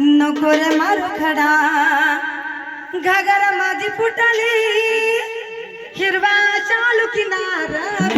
नको रे मारू खडा. घागर माझी फुटली. हिरवा शालू किनारा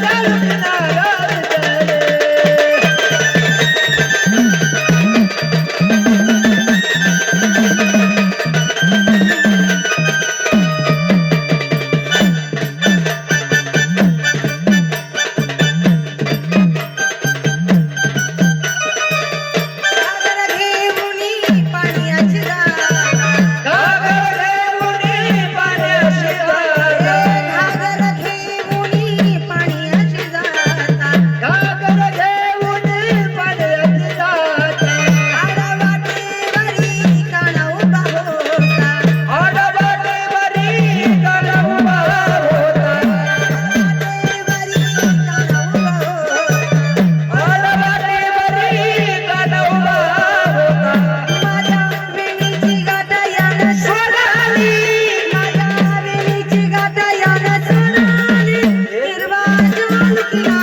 Dale, Thank you.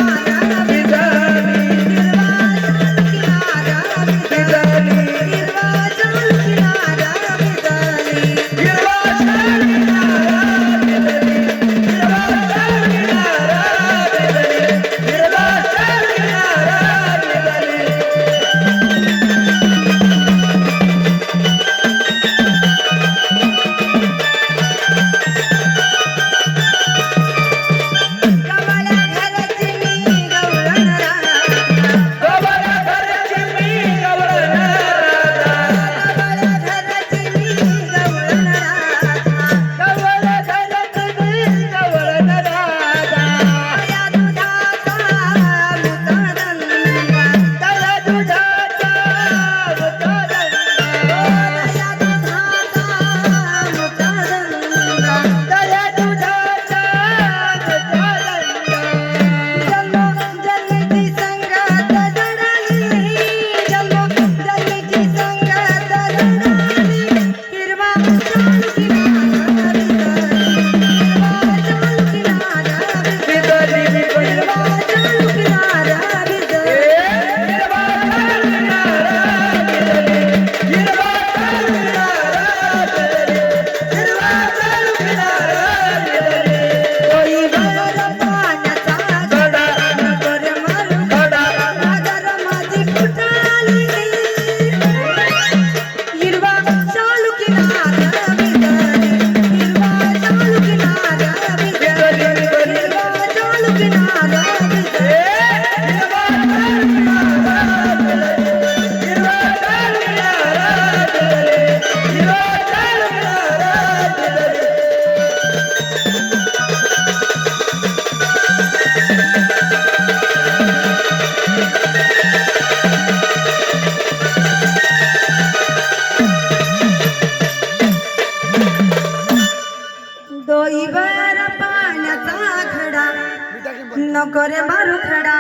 नको रे मारू खडा